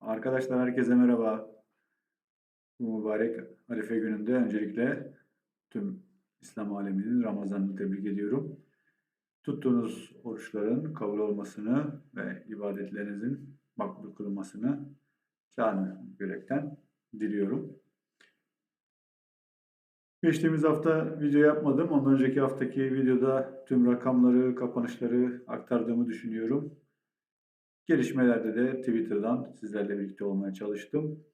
Arkadaşlar herkese merhaba. Bu mübarek Arife gününde öncelikle tüm İslam aleminin Ramazan'ını tebrik ediyorum. Tuttuğunuz oruçların kabul olmasını ve ibadetlerinizin makbul kılınmasını canı yürekten diliyorum. Geçtiğimiz hafta video yapmadım. Ondan önceki haftaki videoda tüm rakamları, kapanışları aktardığımı düşünüyorum. Gelişmelerde de Twitter'dan sizlerle birlikte olmaya çalıştım.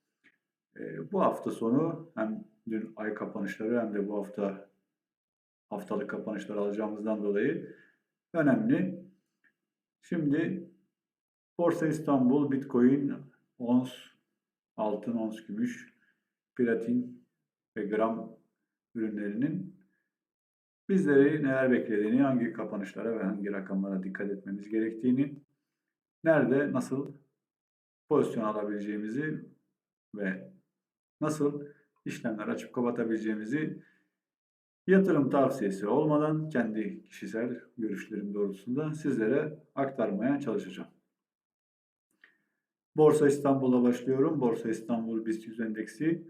Ee, bu hafta sonu hem dün ay kapanışları hem de bu hafta haftalık kapanışları alacağımızdan dolayı önemli. Şimdi Borsa İstanbul, Bitcoin, ons, altın, ons gümüş, platin ve gram ürünlerinin bizleri neler beklediğini, hangi kapanışlara ve hangi rakamlara dikkat etmemiz gerektiğini nerede nasıl pozisyon alabileceğimizi ve nasıl işlemler açıp kapatabileceğimizi yatırım tavsiyesi olmadan kendi kişisel görüşlerim doğrultusunda sizlere aktarmaya çalışacağım. Borsa İstanbul'a başlıyorum. Borsa İstanbul BIST 100 endeksi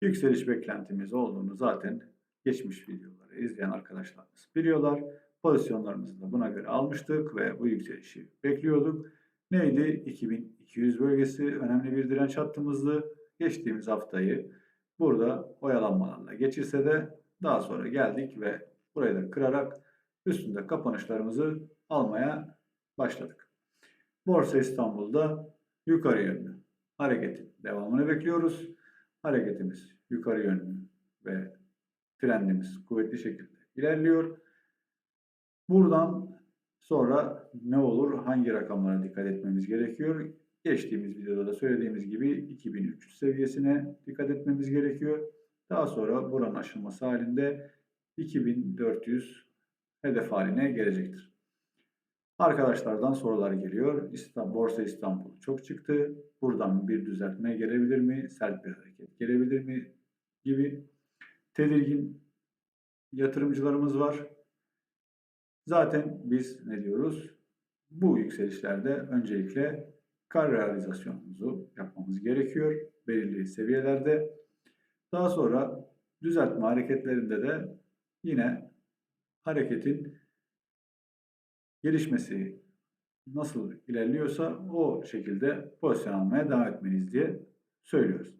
yükseliş beklentimiz olduğunu zaten geçmiş videoları izleyen arkadaşlarımız biliyorlar. Pozisyonlarımızı da buna göre almıştık ve bu yükselişi bekliyorduk. Neydi? 2200 bölgesi önemli bir direnç hattımızdı. Geçtiğimiz haftayı burada oyalanmalarla geçirse de daha sonra geldik ve burayı da kırarak üstünde kapanışlarımızı almaya başladık. Borsa İstanbul'da yukarı yönlü hareketin devamını bekliyoruz. Hareketimiz yukarı yönlü ve trendimiz kuvvetli şekilde ilerliyor. Buradan Sonra ne olur? Hangi rakamlara dikkat etmemiz gerekiyor? Geçtiğimiz videoda da söylediğimiz gibi 2300 seviyesine dikkat etmemiz gerekiyor. Daha sonra buranın aşılması halinde 2400 hedef haline gelecektir. Arkadaşlardan sorular geliyor. İstanbul, Borsa İstanbul çok çıktı. Buradan bir düzeltme gelebilir mi? Sert bir hareket gelebilir mi? Gibi tedirgin yatırımcılarımız var. Zaten biz ne diyoruz? Bu yükselişlerde öncelikle kar realizasyonumuzu yapmamız gerekiyor belirli seviyelerde. Daha sonra düzeltme hareketlerinde de yine hareketin gelişmesi nasıl ilerliyorsa o şekilde pozisyon almaya devam etmeliyiz diye söylüyoruz.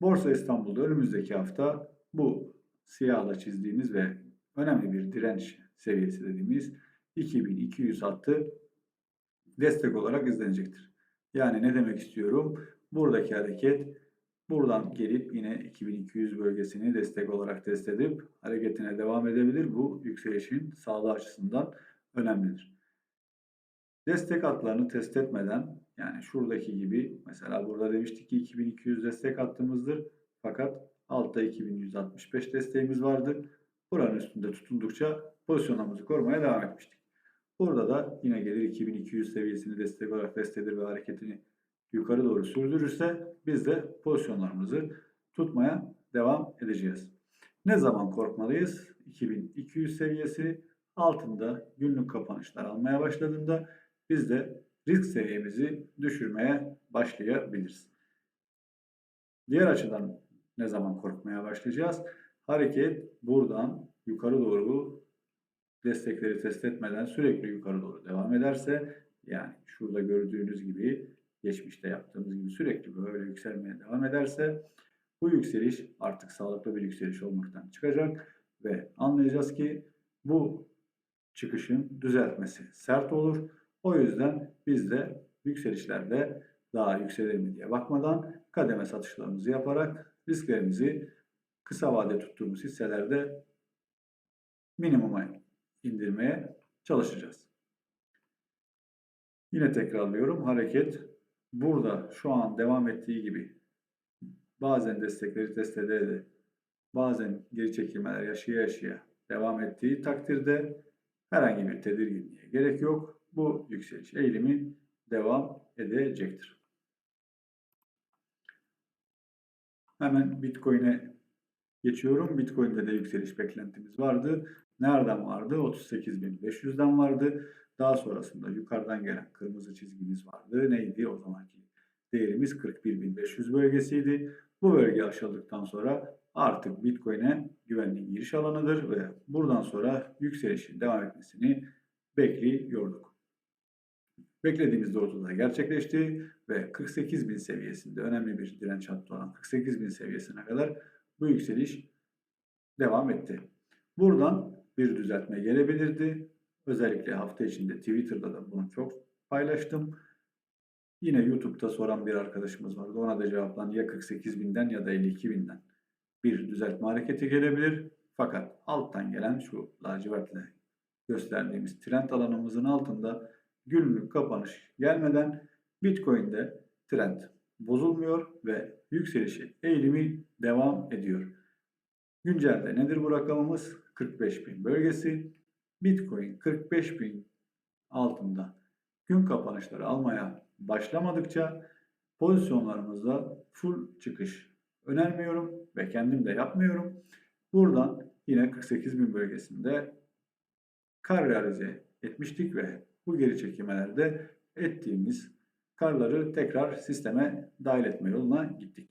Borsa İstanbul'da önümüzdeki hafta bu siyahla çizdiğimiz ve önemli bir direnç seviyesi dediğimiz 2200 hattı destek olarak izlenecektir. Yani ne demek istiyorum? Buradaki hareket buradan gelip yine 2200 bölgesini destek olarak test edip hareketine devam edebilir. Bu yükselişin sağlığı açısından önemlidir. Destek hatlarını test etmeden yani şuradaki gibi mesela burada demiştik ki 2200 destek hattımızdır. Fakat altta 2165 desteğimiz vardı. Buranın üstünde tutundukça pozisyonlarımızı korumaya devam etmiştik. Burada da yine gelir 2200 seviyesini destek olarak destedir ve hareketini yukarı doğru sürdürürse biz de pozisyonlarımızı tutmaya devam edeceğiz. Ne zaman korkmalıyız? 2200 seviyesi altında günlük kapanışlar almaya başladığında biz de risk seviyemizi düşürmeye başlayabiliriz. Diğer açıdan ne zaman korkmaya başlayacağız? Hareket buradan yukarı doğru destekleri test etmeden sürekli yukarı doğru devam ederse yani şurada gördüğünüz gibi geçmişte yaptığımız gibi sürekli böyle yükselmeye devam ederse bu yükseliş artık sağlıklı bir yükseliş olmaktan çıkacak ve anlayacağız ki bu çıkışın düzeltmesi sert olur. O yüzden biz de yükselişlerde daha yükselir mi diye bakmadan kademe satışlarımızı yaparak risklerimizi kısa vade tuttuğumuz hisselerde minimuma indirmeye çalışacağız. Yine tekrarlıyorum. Hareket burada şu an devam ettiği gibi bazen destekleri test ede bazen geri çekilmeler yaşaya yaşaya devam ettiği takdirde herhangi bir tedirginliğe gerek yok. Bu yükseliş eğilimi devam edecektir. Hemen Bitcoin'e geçiyorum. Bitcoin'de de yükseliş beklentimiz vardı. Nereden vardı? 38.500'den vardı. Daha sonrasında yukarıdan gelen kırmızı çizgimiz vardı. Neydi o zamanki değerimiz 41.500 bölgesiydi. Bu bölge aşıldıktan sonra artık Bitcoin'e güvenli giriş alanıdır ve buradan sonra yükselişin devam etmesini bekliyorduk. Beklediğimiz doğrultuda gerçekleşti ve 48.000 seviyesinde önemli bir direnç hattı olan 48.000 seviyesine kadar bu yükseliş devam etti. Buradan bir düzeltme gelebilirdi. Özellikle hafta içinde Twitter'da da bunu çok paylaştım. Yine YouTube'da soran bir arkadaşımız vardı. Ona da cevaplan ya 48 binden ya da 52 binden bir düzeltme hareketi gelebilir. Fakat alttan gelen şu lacivertle gösterdiğimiz trend alanımızın altında günlük kapanış gelmeden Bitcoin'de trend bozulmuyor ve yükselişi eğilimi devam ediyor. Güncelde nedir bu rakamımız? 45.000 bölgesi. Bitcoin 45.000 altında gün kapanışları almaya başlamadıkça pozisyonlarımızda full çıkış önermiyorum ve kendim de yapmıyorum. Buradan yine 48.000 bölgesinde kar realize etmiştik ve bu geri çekilmelerde ettiğimiz karları tekrar sisteme dahil etme yoluna gittik.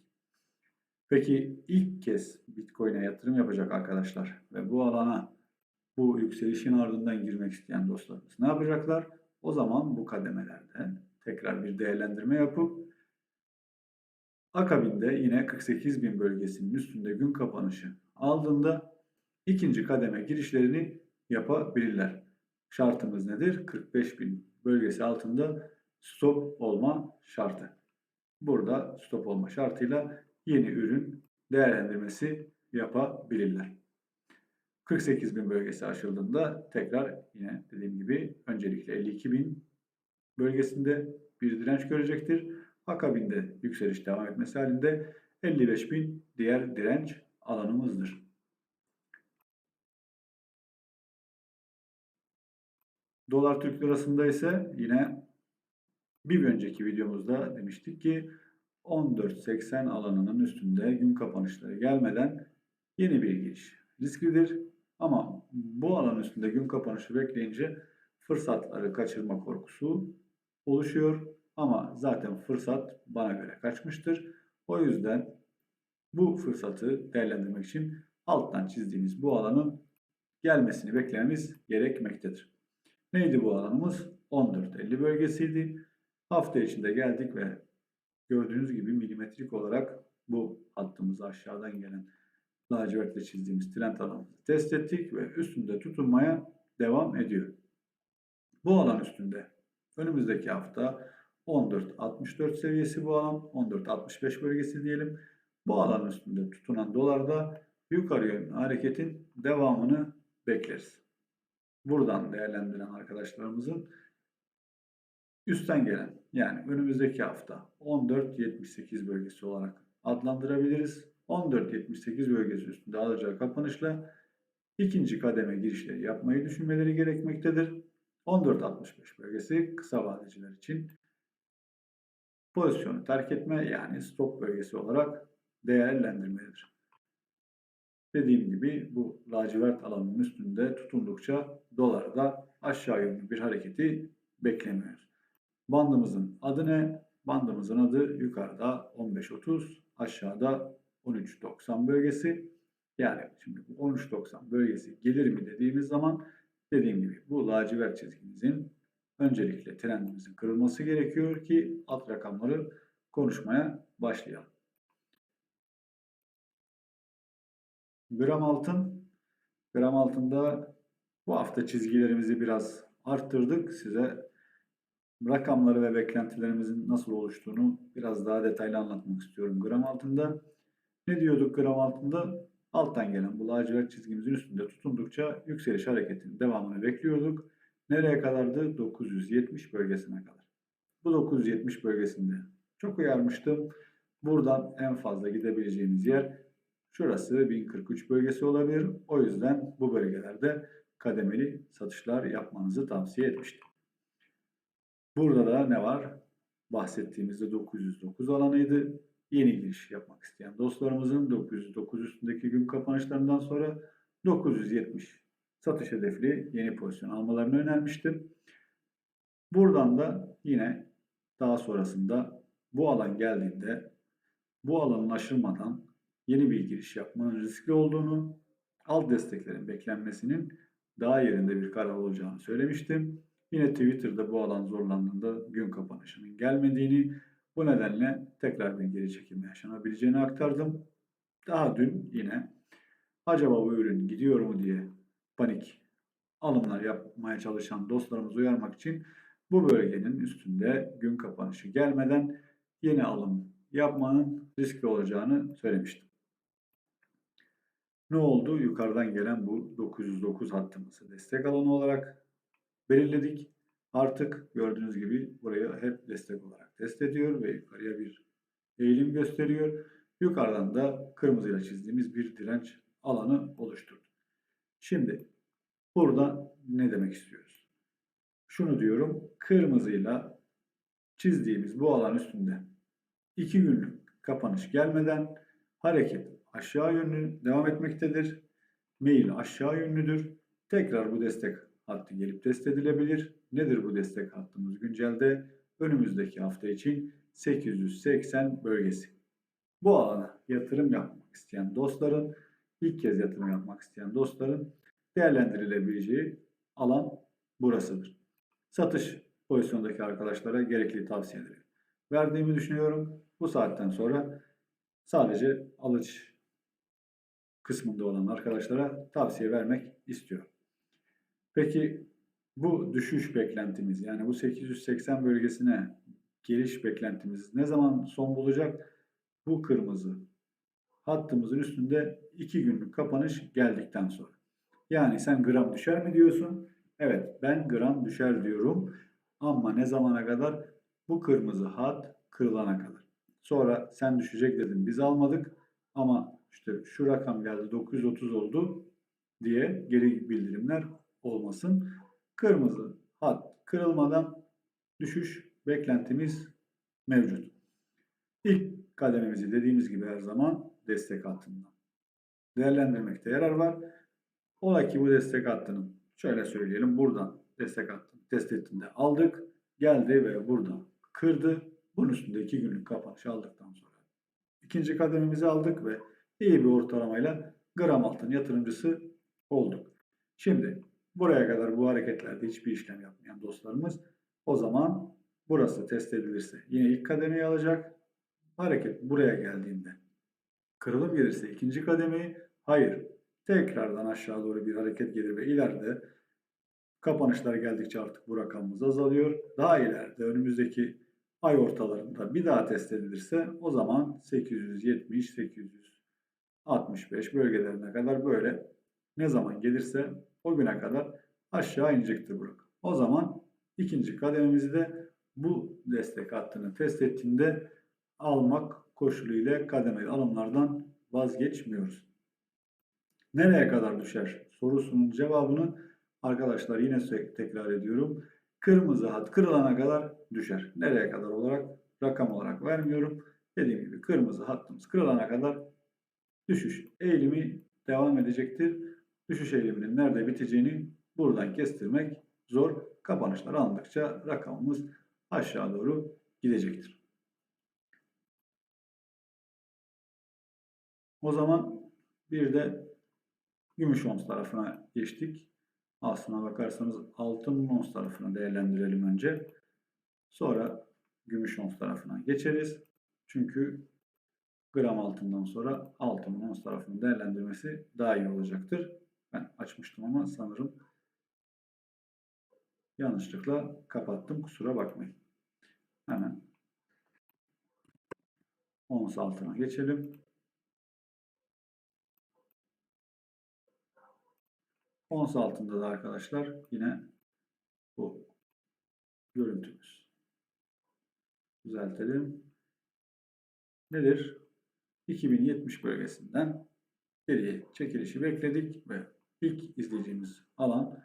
Peki ilk kez Bitcoin'e yatırım yapacak arkadaşlar ve bu alana bu yükselişin ardından girmek isteyen dostlarımız ne yapacaklar? O zaman bu kademelerde tekrar bir değerlendirme yapıp akabinde yine 48 bin bölgesinin üstünde gün kapanışı aldığında ikinci kademe girişlerini yapabilirler. Şartımız nedir? 45 bin bölgesi altında stop olma şartı. Burada stop olma şartıyla yeni ürün değerlendirmesi yapabilirler. 48 bin bölgesi aşıldığında tekrar yine dediğim gibi öncelikle 52 bin bölgesinde bir direnç görecektir. Akabinde yükseliş devam etmesi halinde 55 bin diğer direnç alanımızdır. Dolar Türk Lirası'nda ise yine bir önceki videomuzda demiştik ki 14.80 alanının üstünde gün kapanışları gelmeden yeni bir giriş risklidir. Ama bu alan üstünde gün kapanışı bekleyince fırsatları kaçırma korkusu oluşuyor. Ama zaten fırsat bana göre kaçmıştır. O yüzden bu fırsatı değerlendirmek için alttan çizdiğimiz bu alanın gelmesini beklememiz gerekmektedir. Neydi bu alanımız? 14.50 bölgesiydi. Hafta içinde geldik ve gördüğünüz gibi milimetrik olarak bu hattımızı aşağıdan gelen lacivertle çizdiğimiz trend alanımızı test ettik ve üstünde tutunmaya devam ediyor. Bu alan üstünde önümüzdeki hafta 14.64 seviyesi bu alan, 14.65 bölgesi diyelim. Bu alan üstünde tutunan dolarda yukarı yönlü hareketin devamını bekleriz. Buradan değerlendiren arkadaşlarımızın üstten gelen yani önümüzdeki hafta 14.78 bölgesi olarak adlandırabiliriz. 14.78 bölgesi üstünde alacağı kapanışla ikinci kademe girişleri yapmayı düşünmeleri gerekmektedir. 14.65 bölgesi kısa vadeciler için pozisyonu terk etme yani stop bölgesi olarak değerlendirmelidir. Dediğim gibi bu lacivert alanının üstünde tutundukça dolarda aşağı yönlü bir hareketi beklemiyoruz. Bandımızın adı ne? Bandımızın adı yukarıda 15.30, aşağıda 13.90 bölgesi. Yani şimdi bu 13.90 bölgesi gelir mi dediğimiz zaman dediğim gibi bu lacivert çizgimizin öncelikle trendimizin kırılması gerekiyor ki alt rakamları konuşmaya başlayalım. Gram altın. Gram altında bu hafta çizgilerimizi biraz arttırdık. Size rakamları ve beklentilerimizin nasıl oluştuğunu biraz daha detaylı anlatmak istiyorum gram altında. Ne diyorduk gram altında? Alttan gelen bu lacivert çizgimizin üstünde tutundukça yükseliş hareketinin devamını bekliyorduk. Nereye kadardı? 970 bölgesine kadar. Bu 970 bölgesinde çok uyarmıştım. Buradan en fazla gidebileceğimiz yer şurası 1043 bölgesi olabilir. O yüzden bu bölgelerde kademeli satışlar yapmanızı tavsiye etmiştim. Burada da ne var? Bahsettiğimizde 909 alanıydı. Yeni giriş yapmak isteyen dostlarımızın 909 üstündeki gün kapanışlarından sonra 970 satış hedefli yeni pozisyon almalarını önermiştim. Buradan da yine daha sonrasında bu alan geldiğinde bu alanın aşılmadan yeni bir giriş yapmanın riskli olduğunu, alt desteklerin beklenmesinin daha yerinde bir karar olacağını söylemiştim. Yine Twitter'da bu alan zorlandığında gün kapanışının gelmediğini, bu nedenle tekrar bir geri çekilme yaşanabileceğini aktardım. Daha dün yine acaba bu ürün gidiyor mu diye panik alımlar yapmaya çalışan dostlarımızı uyarmak için bu bölgenin üstünde gün kapanışı gelmeden yeni alım yapmanın riskli olacağını söylemiştim. Ne oldu? Yukarıdan gelen bu 909 hattımızı destek alanı olarak belirledik. Artık gördüğünüz gibi burayı hep destek olarak test ediyor ve yukarıya bir eğilim gösteriyor. Yukarıdan da kırmızıyla çizdiğimiz bir direnç alanı oluşturdu. Şimdi burada ne demek istiyoruz? Şunu diyorum, kırmızıyla çizdiğimiz bu alan üstünde 2 günlük kapanış gelmeden hareket aşağı yönlü devam etmektedir. Meyil aşağı yönlüdür. Tekrar bu destek hattı gelip test edilebilir. Nedir bu destek hattımız güncelde? Önümüzdeki hafta için 880 bölgesi. Bu alana yatırım yapmak isteyen dostların, ilk kez yatırım yapmak isteyen dostların değerlendirilebileceği alan burasıdır. Satış pozisyondaki arkadaşlara gerekli tavsiyeleri verdiğimi düşünüyorum. Bu saatten sonra sadece alıcı kısmında olan arkadaşlara tavsiye vermek istiyorum. Peki bu düşüş beklentimiz yani bu 880 bölgesine geliş beklentimiz ne zaman son bulacak? Bu kırmızı hattımızın üstünde 2 günlük kapanış geldikten sonra. Yani sen gram düşer mi diyorsun? Evet ben gram düşer diyorum. Ama ne zamana kadar? Bu kırmızı hat kırılana kadar. Sonra sen düşecek dedin biz almadık ama işte şu rakam geldi 930 oldu diye geri bildirimler olmasın. Kırmızı hat kırılmadan düşüş beklentimiz mevcut. İlk kadememizi dediğimiz gibi her zaman destek hattından değerlendirmekte yarar var. Ola ki bu destek hattının şöyle söyleyelim buradan destek hattını test ettiğinde aldık. Geldi ve burada kırdı. Bunun üstünde iki günlük kapanış aldıktan sonra ikinci kadememizi aldık ve iyi bir ortalamayla gram altın yatırımcısı olduk. Şimdi buraya kadar bu hareketlerde hiçbir işlem yapmayan dostlarımız o zaman burası test edilirse yine ilk kademeyi alacak. Hareket buraya geldiğinde kırılım gelirse ikinci kademeyi hayır tekrardan aşağı doğru bir hareket gelir ve ileride kapanışlar geldikçe artık bu rakamımız azalıyor. Daha ileride önümüzdeki ay ortalarında bir daha test edilirse o zaman 870-865 bölgelerine kadar böyle ne zaman gelirse o güne kadar aşağı inecektir bu rakam. O zaman ikinci kadememizi de bu destek hattını test ettiğinde almak koşuluyla kademeli alımlardan vazgeçmiyoruz. Nereye kadar düşer sorusunun cevabını arkadaşlar yine tekrar ediyorum. Kırmızı hat kırılana kadar düşer. Nereye kadar olarak rakam olarak vermiyorum. Dediğim gibi kırmızı hattımız kırılana kadar düşüş eğilimi devam edecektir. Düşüş eğiliminin nerede biteceğini buradan kestirmek zor. Kapanışlar alındıkça rakamımız aşağı doğru gidecektir. O zaman bir de gümüş ons tarafına geçtik. Aslına bakarsanız altın ons tarafını değerlendirelim önce. Sonra gümüş ons tarafına geçeriz. Çünkü gram altından sonra altın ons tarafını değerlendirmesi daha iyi olacaktır. Ben açmıştım ama sanırım yanlışlıkla kapattım. Kusura bakmayın. Hemen ons altına geçelim. Ons altında da arkadaşlar yine bu görüntümüz. Düzeltelim. Nedir? 2070 bölgesinden geriye çekilişi bekledik ve ilk izleyeceğimiz alan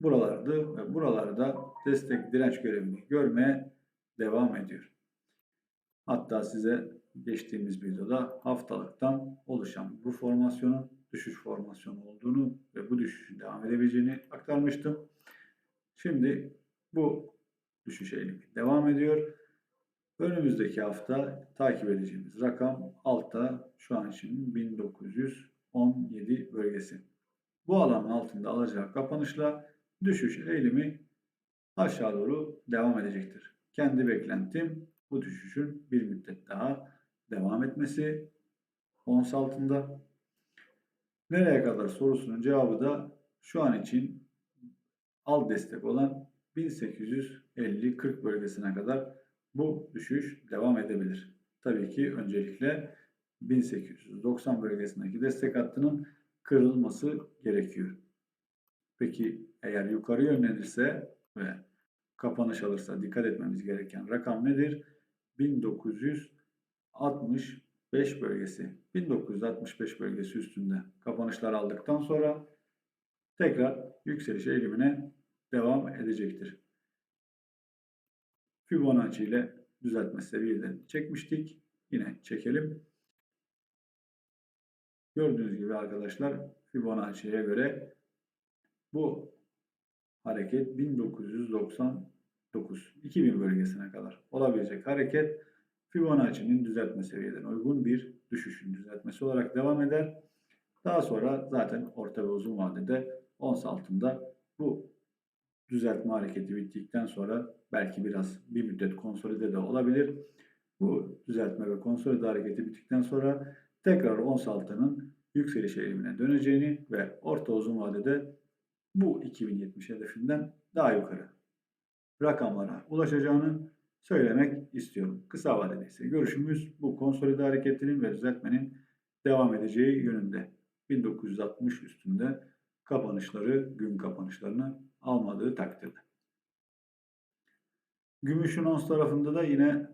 buralardı ve buralarda destek direnç görevini görmeye devam ediyor. Hatta size geçtiğimiz videoda haftalıktan oluşan bu formasyonun düşüş formasyonu olduğunu ve bu düşüşün devam edebileceğini aktarmıştım. Şimdi bu düşüş eğilimi devam ediyor. Önümüzdeki hafta takip edeceğimiz rakam altta şu an için 1917 bölgesi. Bu alanın altında alacağı kapanışla düşüş eğilimi aşağı doğru devam edecektir. Kendi beklentim bu düşüşün bir müddet daha devam etmesi ons altında. Nereye kadar sorusunun cevabı da şu an için alt destek olan 1850-40 bölgesine kadar bu düşüş devam edebilir. Tabii ki öncelikle 1890 bölgesindeki destek hattının kırılması gerekiyor. Peki eğer yukarı yönlenirse ve kapanış alırsa dikkat etmemiz gereken rakam nedir? 1965 bölgesi. 1965 bölgesi üstünde kapanışlar aldıktan sonra tekrar yükseliş eğilimine devam edecektir. Fibonacci ile düzeltme seviyelerini çekmiştik. Yine çekelim. Gördüğünüz gibi arkadaşlar Fibonacci'ye göre bu hareket 1999 2000 bölgesine kadar olabilecek hareket Fibonacci'nin düzeltme seviyelerine uygun bir düşüşün düzeltmesi olarak devam eder. Daha sonra zaten orta ve uzun vadede ons altında bu düzeltme hareketi bittikten sonra belki biraz bir müddet konsolide de olabilir. Bu düzeltme ve konsolide hareketi bittikten sonra tekrar ons altının yükseliş eğilimine döneceğini ve orta uzun vadede bu 2070 hedefinden daha yukarı rakamlara ulaşacağını söylemek istiyorum. Kısa vadede ise görüşümüz bu konsolide hareketinin ve düzeltmenin devam edeceği yönünde. 1960 üstünde kapanışları, gün kapanışlarını almadığı takdirde. Gümüşün ons tarafında da yine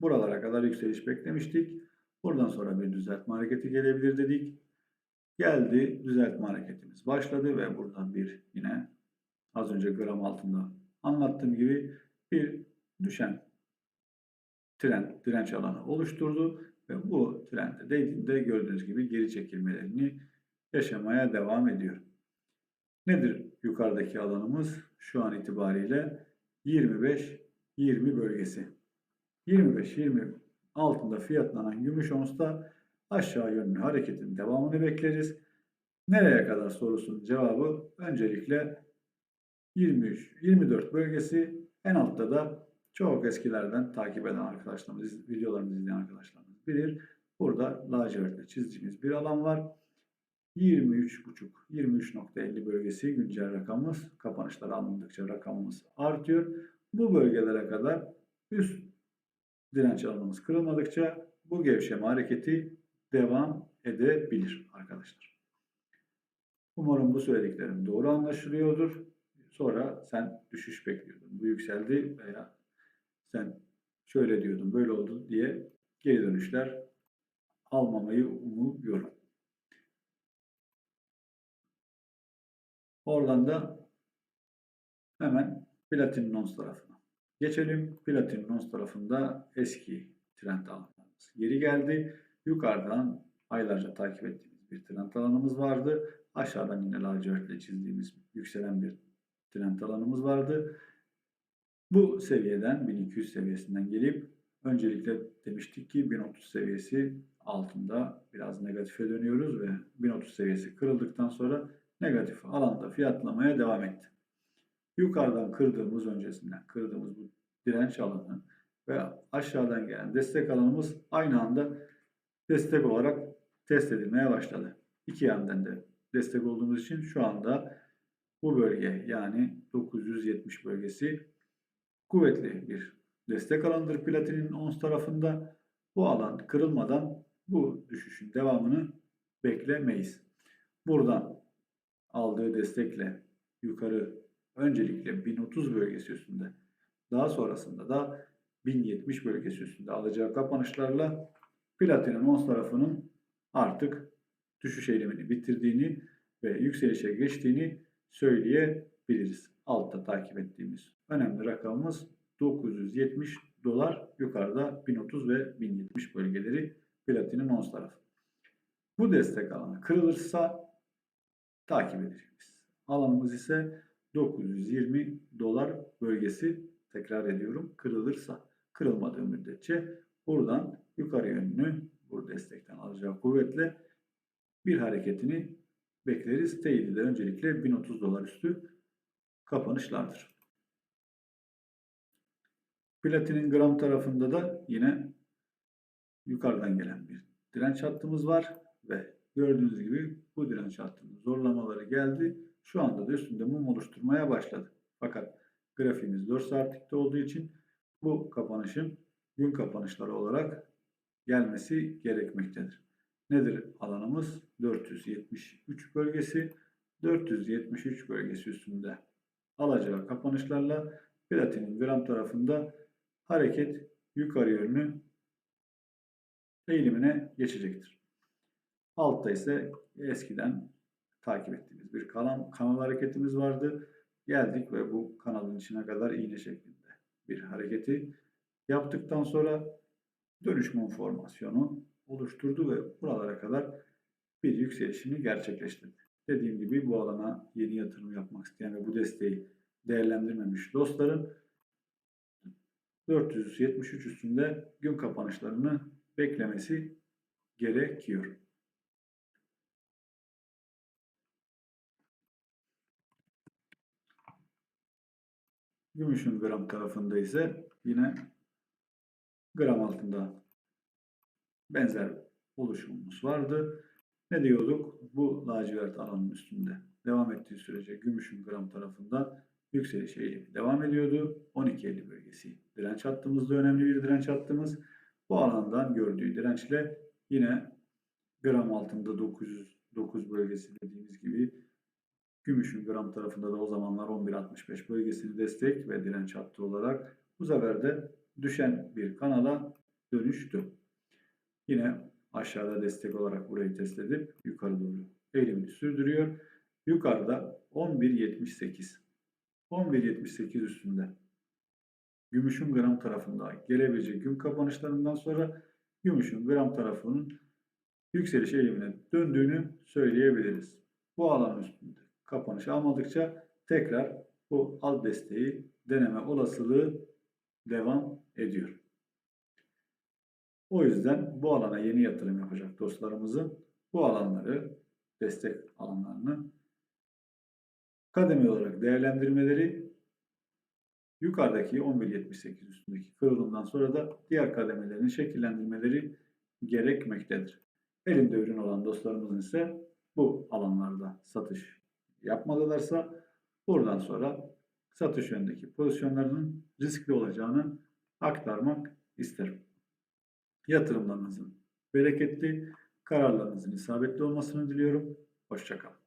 buralara kadar yükseliş beklemiştik. Buradan sonra bir düzeltme hareketi gelebilir dedik. Geldi düzeltme hareketimiz başladı ve buradan bir yine az önce gram altında anlattığım gibi bir düşen trend, direnç alanı oluşturdu ve bu trende değdiğinde gördüğünüz gibi geri çekilmelerini yaşamaya devam ediyor. Nedir yukarıdaki alanımız? Şu an itibariyle 25-20 bölgesi. 25-20 altında fiyatlanan gümüş onsta aşağı yönlü hareketin devamını bekleriz. Nereye kadar sorusunun cevabı öncelikle 23-24 bölgesi en altta da çok eskilerden takip eden arkadaşlarımız, videolarımızı izleyen arkadaşlarımız bilir. Burada lacivertle çizdiğimiz bir alan var. 23.5 23.50 bölgesi güncel rakamımız. Kapanışlar alındıkça rakamımız artıyor. Bu bölgelere kadar üst direnç alanımız kırılmadıkça bu gevşeme hareketi devam edebilir arkadaşlar. Umarım bu söylediklerim doğru anlaşılıyordur. Sonra sen düşüş bekliyordun. Bu yükseldi veya sen şöyle diyordun böyle oldu diye geri dönüşler almamayı umuyorum. Oradan da hemen platin nons tarafına geçelim. Platin nons tarafında eski trend alanlarımız geri geldi. Yukarıdan aylarca takip ettiğimiz bir trend alanımız vardı. Aşağıdan yine lacivertle çizdiğimiz yükselen bir trend alanımız vardı. Bu seviyeden 1200 seviyesinden gelip öncelikle demiştik ki 1030 seviyesi altında biraz negatife dönüyoruz ve 1030 seviyesi kırıldıktan sonra negatif alanda fiyatlamaya devam etti. Yukarıdan kırdığımız öncesinden kırdığımız bu direnç alanı ve aşağıdan gelen destek alanımız aynı anda destek olarak test edilmeye başladı. İki yandan da destek olduğumuz için şu anda bu bölge yani 970 bölgesi kuvvetli bir destek alanıdır platinin ons tarafında. Bu alan kırılmadan bu düşüşün devamını beklemeyiz. Buradan aldığı destekle yukarı öncelikle 1030 bölgesi üstünde daha sonrasında da 1070 bölgesi üstünde alacağı kapanışlarla platinin ons tarafının artık düşüş eylemini bitirdiğini ve yükselişe geçtiğini söyleyebiliriz. Altta takip ettiğimiz önemli rakamımız 970 dolar yukarıda 1030 ve 1070 bölgeleri platinin ons tarafı. Bu destek alanı kırılırsa takip edeceğiz. Alanımız ise 920 dolar bölgesi tekrar ediyorum kırılırsa kırılmadığı müddetçe buradan yukarı yönlü bu destekten alacağı kuvvetle bir hareketini bekleriz. T7'de öncelikle 1030 dolar üstü kapanışlardır. Platinin gram tarafında da yine yukarıdan gelen bir direnç hattımız var ve gördüğünüz gibi bu direnç hattının zorlamaları geldi. Şu anda da üstünde mum oluşturmaya başladı. Fakat grafiğimiz 4 saatlikte olduğu için bu kapanışın gün kapanışları olarak gelmesi gerekmektedir. Nedir alanımız? 473 bölgesi. 473 bölgesi üstünde alacağı kapanışlarla platinin gram tarafında hareket yukarı yönlü eğilimine geçecektir. Altta ise eskiden takip ettiğimiz bir kanal, kanal hareketimiz vardı. Geldik ve bu kanalın içine kadar iğne şeklinde bir hareketi yaptıktan sonra dönüş mum formasyonu oluşturdu ve buralara kadar bir yükselişini gerçekleştirdi. Dediğim gibi bu alana yeni yatırım yapmak isteyen ve bu desteği değerlendirmemiş dostların 473 üstünde gün kapanışlarını beklemesi gerekiyor. Gümüşün gram tarafında ise yine gram altında benzer oluşumumuz vardı. Ne diyorduk? Bu lacivert alanın üstünde devam ettiği sürece gümüşün gram tarafında yükseliş eğilimi devam ediyordu. 12.50 bölgesi direnç hattımızda önemli bir direnç hattımız. Bu alandan gördüğü dirençle yine gram altında 909 bölgesi dediğimiz gibi gümüşün gram tarafında da o zamanlar 11.65 bölgesini destek ve direnç hattı olarak bu sefer de düşen bir kanala dönüştü. Yine aşağıda destek olarak burayı test edip yukarı doğru eğilimini sürdürüyor. Yukarıda 11.78 11.78 üstünde gümüşün gram tarafında gelebilecek gün kapanışlarından sonra gümüşün gram tarafının yükseliş eğilimine döndüğünü söyleyebiliriz. Bu alan üstünde kapanış almadıkça tekrar bu alt desteği deneme olasılığı devam ediyor. O yüzden bu alana yeni yatırım yapacak dostlarımızın bu alanları, destek alanlarını kademe olarak değerlendirmeleri yukarıdaki 11.78 üstündeki kırılımdan sonra da diğer kademelerin şekillendirmeleri gerekmektedir. Elimde ürün olan dostlarımızın ise bu alanlarda satış yapmadılarsa buradan sonra satış yönündeki pozisyonlarının riskli olacağını aktarmak isterim. Yatırımlarınızın bereketli, kararlarınızın isabetli olmasını diliyorum. Hoşçakalın.